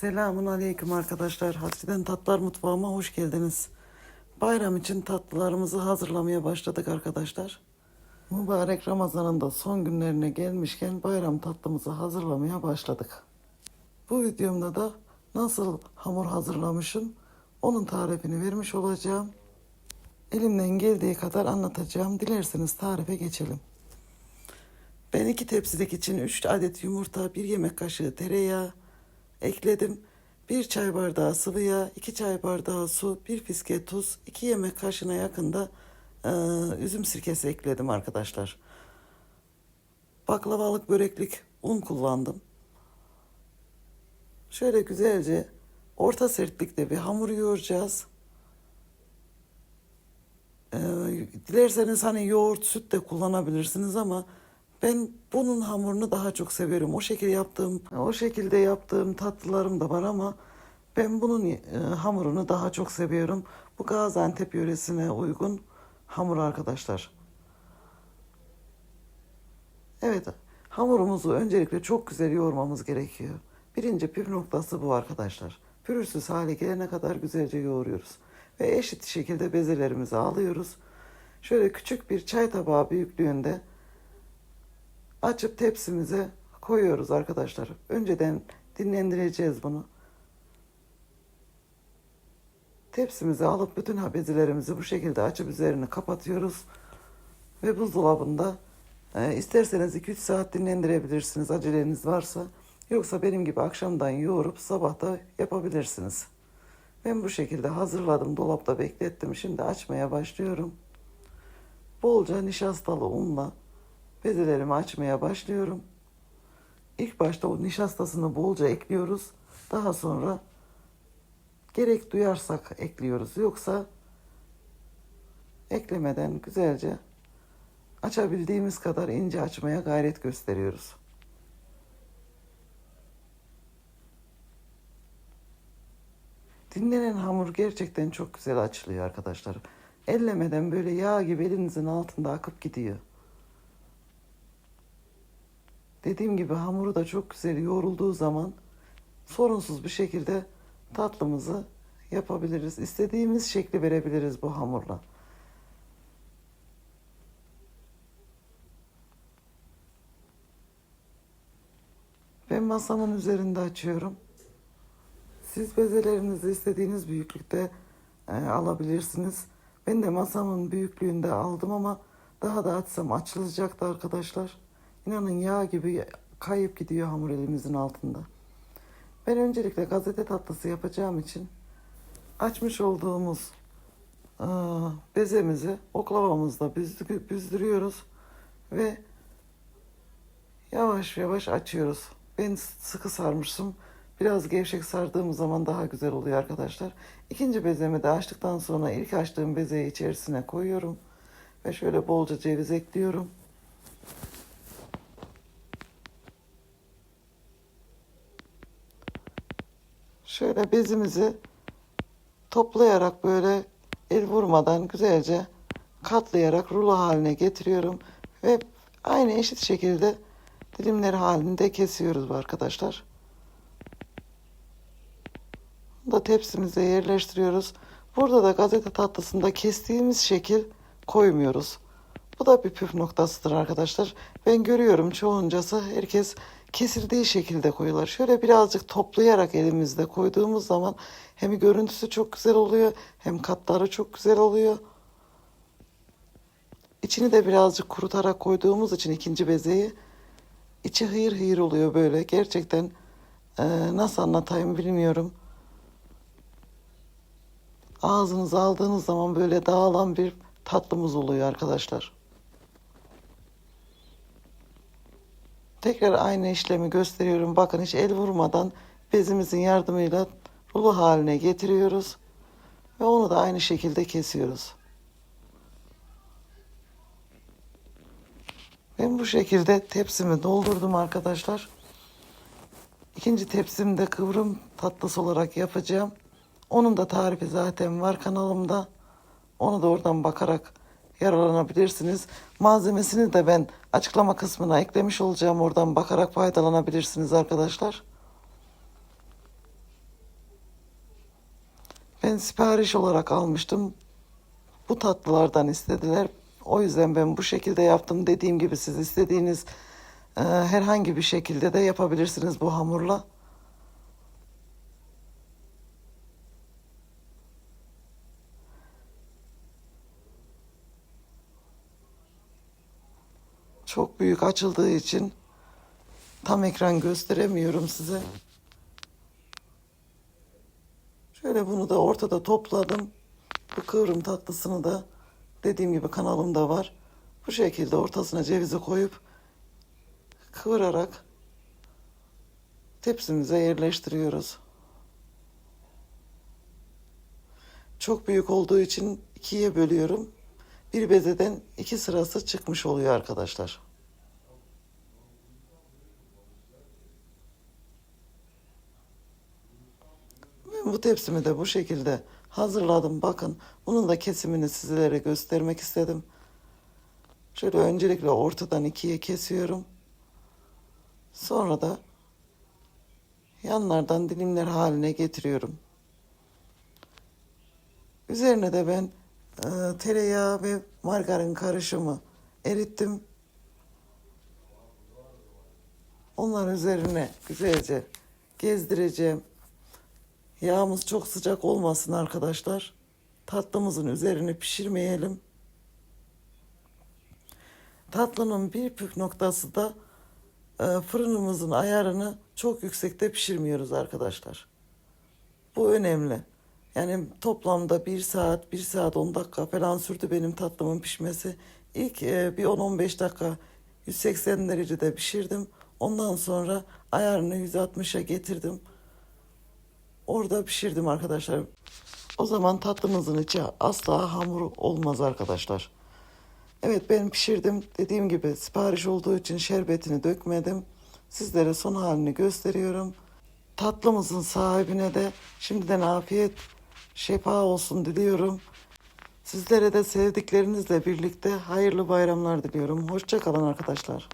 Selamun aleyküm arkadaşlar. Hatice'den Tatlar Mutfağıma hoş geldiniz. Bayram için tatlılarımızı hazırlamaya başladık arkadaşlar. Mübarek Ramazan'ın da son günlerine gelmişken bayram tatlımızı hazırlamaya başladık. Bu videomda da nasıl hamur hazırlamışım onun tarifini vermiş olacağım. Elimden geldiği kadar anlatacağım. Dilerseniz tarife geçelim. Ben iki tepsilik için 3 adet yumurta, 1 yemek kaşığı tereyağı ekledim. 1 çay bardağı sıvı yağ, 2 çay bardağı su, 1 fiske tuz, 2 yemek kaşığına yakında e, üzüm sirkesi ekledim arkadaşlar. Baklavalık böreklik un kullandım. Şöyle güzelce orta sertlikte bir hamur yoğuracağız. Ee, dilerseniz hani yoğurt, süt de kullanabilirsiniz ama ben bunun hamurunu daha çok seviyorum. O şekilde yaptığım, o şekilde yaptığım tatlılarım da var ama ben bunun e, hamurunu daha çok seviyorum. Bu Gaziantep yöresine uygun hamur arkadaşlar. Evet, hamurumuzu öncelikle çok güzel yoğurmamız gerekiyor. Birinci püf noktası bu arkadaşlar. Pürüzsüz hale gelene kadar güzelce yoğuruyoruz. Ve eşit şekilde bezelerimizi alıyoruz. Şöyle küçük bir çay tabağı büyüklüğünde açıp tepsimize koyuyoruz arkadaşlar. Önceden dinlendireceğiz bunu. Tepsimize alıp bütün ha- bezelerimizi bu şekilde açıp üzerini kapatıyoruz. Ve buzdolabında e, isterseniz 2-3 saat dinlendirebilirsiniz aceleniz varsa. Yoksa benim gibi akşamdan yoğurup sabahta yapabilirsiniz. Ben bu şekilde hazırladım, dolapta beklettim. Şimdi açmaya başlıyorum. Bolca nişastalı unla bezelerimi açmaya başlıyorum. İlk başta o nişastasını bolca ekliyoruz. Daha sonra gerek duyarsak ekliyoruz. Yoksa eklemeden güzelce açabildiğimiz kadar ince açmaya gayret gösteriyoruz. Dinlenen hamur gerçekten çok güzel açılıyor arkadaşlar. Ellemeden böyle yağ gibi elinizin altında akıp gidiyor. Dediğim gibi hamuru da çok güzel yoğrulduğu zaman sorunsuz bir şekilde tatlımızı yapabiliriz. İstediğimiz şekli verebiliriz bu hamurla. Ben masamın üzerinde açıyorum. Siz bezelerinizi istediğiniz büyüklükte e, alabilirsiniz. Ben de masamın büyüklüğünde aldım ama daha da açsam açılacaktı arkadaşlar. İnanın yağ gibi kayıp gidiyor hamur elimizin altında. Ben öncelikle gazete tatlısı yapacağım için açmış olduğumuz e, bezemizi oklavamızla büzdü- büzdürüyoruz ve yavaş yavaş açıyoruz. Ben sıkı sarmışım. Biraz gevşek sardığım zaman daha güzel oluyor arkadaşlar. İkinci bezemi de açtıktan sonra ilk açtığım bezeyi içerisine koyuyorum. Ve şöyle bolca ceviz ekliyorum. Şöyle bezimizi toplayarak böyle el vurmadan güzelce katlayarak rulo haline getiriyorum. Ve aynı eşit şekilde dilimler halinde kesiyoruz arkadaşlar. Bunu da tepsimize yerleştiriyoruz. Burada da gazete tatlısında kestiğimiz şekil koymuyoruz. Bu da bir püf noktasıdır arkadaşlar. Ben görüyorum çoğuncası herkes kesildiği şekilde koyuyorlar. Şöyle birazcık toplayarak elimizde koyduğumuz zaman hem görüntüsü çok güzel oluyor hem katları çok güzel oluyor. İçini de birazcık kurutarak koyduğumuz için ikinci bezeyi içi hıyır hıyır oluyor böyle. Gerçekten e, nasıl anlatayım bilmiyorum. Ağzınıza aldığınız zaman böyle dağılan bir tatlımız oluyor arkadaşlar. Tekrar aynı işlemi gösteriyorum. Bakın hiç el vurmadan bezimizin yardımıyla rulo haline getiriyoruz. Ve onu da aynı şekilde kesiyoruz. Ben bu şekilde tepsimi doldurdum arkadaşlar. İkinci tepsimde kıvrım tatlısı olarak yapacağım. Onun da tarifi zaten var kanalımda. Onu da oradan bakarak yararlanabilirsiniz. Malzemesini de ben açıklama kısmına eklemiş olacağım. Oradan bakarak faydalanabilirsiniz arkadaşlar. Ben sipariş olarak almıştım. Bu tatlılardan istediler. O yüzden ben bu şekilde yaptım. Dediğim gibi siz istediğiniz e, herhangi bir şekilde de yapabilirsiniz bu hamurla. Çok büyük açıldığı için tam ekran gösteremiyorum size. Şöyle bunu da ortada topladım. Bu kıvrım tatlısını da dediğim gibi kanalımda var. Bu şekilde ortasına cevizi koyup kıvırarak tepsimize yerleştiriyoruz. Çok büyük olduğu için ikiye bölüyorum. Bir bezeden iki sırası çıkmış oluyor arkadaşlar. Ben bu tepsimi de bu şekilde hazırladım. Bakın bunun da kesimini sizlere göstermek istedim. Şöyle öncelikle ortadan ikiye kesiyorum. Sonra da yanlardan dilimler haline getiriyorum. Üzerine de ben e, tereyağı ve margarin karışımı erittim. Onlar üzerine güzelce gezdireceğim. Yağımız çok sıcak olmasın arkadaşlar. Tatlımızın üzerini pişirmeyelim. Tatlının bir püf noktası da e, fırınımızın ayarını çok yüksekte pişirmiyoruz arkadaşlar. Bu önemli. Yani toplamda 1 saat, 1 saat 10 dakika falan sürdü benim tatlımın pişmesi. İlk e, bir 10-15 dakika 180 derecede pişirdim. Ondan sonra ayarını 160'a getirdim. Orada pişirdim arkadaşlar. O zaman tatlımızın içi asla hamur olmaz arkadaşlar. Evet ben pişirdim. Dediğim gibi sipariş olduğu için şerbetini dökmedim. Sizlere son halini gösteriyorum. Tatlımızın sahibine de şimdiden afiyet şefa olsun diliyorum. Sizlere de sevdiklerinizle birlikte hayırlı bayramlar diliyorum. Hoşça kalın arkadaşlar.